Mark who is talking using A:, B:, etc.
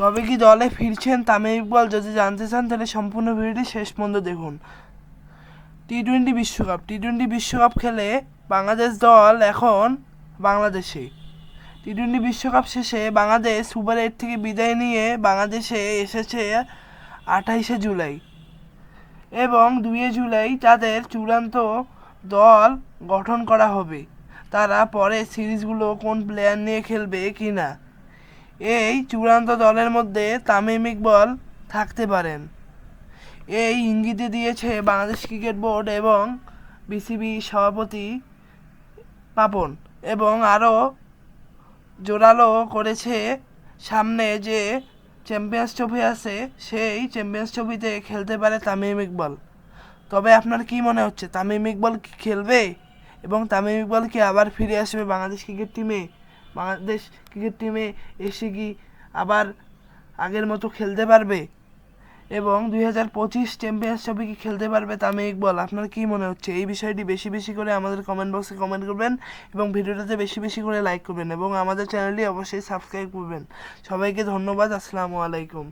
A: তবে কি দলে ফিরছেন তামিম ইকবাল যদি জানতে চান, তাহলে সম্পূর্ণ ভিডিওটি শেষ পর্যন্ত দেখুন। টি টোয়েন্টি বিশ্বকাপ। টি টোয়েন্টি বিশ্বকাপ খেলে বাংলাদেশ দল এখন বাংলাদেশে। টি টোয়েন্টি বিশ্বকাপ শেষে বাংলাদেশ সুপার এইট থেকে বিদায় নিয়ে বাংলাদেশে এসেছে আঠাইশে জুলাই। এবং দুইয়ে জুলাই তাদের চূড়ান্ত দল গঠন করা হবে। তারা পরে সিরিজগুলো কোন প্লেয়ার নিয়ে খেলবে কি না এই চূড়ান্ত দলের মধ্যে তামিম ইকবল থাকতে পারেন। এই ইঙ্গিতে দিয়েছে বাংলাদেশ ক্রিকেট বোর্ড এবং বিসিবি সভাপতি পাপন এবং আরও জোরালো করেছে সামনে যে চ্যাম্পিয়ন্স ট্রফি আছে, সেই চ্যাম্পিয়ন্স ট্রফিতে খেলতে পারে তামিম ইকবল। তবে আপনার কি মনে হচ্ছে, তামিম ইকবল কি খেলবে এবং তামিম ইকবল কি আবার ফিরে আসবে বাংলাদেশ ক্রিকেট টিমে? বাংলাদেশ ক্রিকেট টিমে এসে কি আবার আগের মতো খেলতে পারবে? এবং দুই হাজার পঁচিশ চ্যাম্পিয়ন্স ট্রফি কি খেলতে পারবে তামিম ইকবল আপনার কী মনে হচ্ছে? এই বিষয়টি বেশি বেশি করে আমাদের কমেন্ট বক্সে কমেন্ট করবেন এবং ভিডিওটাতে বেশি বেশি করে লাইক করবেন এবং আমাদের চ্যানেলটি অবশ্যই সাবস্ক্রাইব করবেন। সবাইকে ধন্যবাদ, আসসালামু আলাইকুম।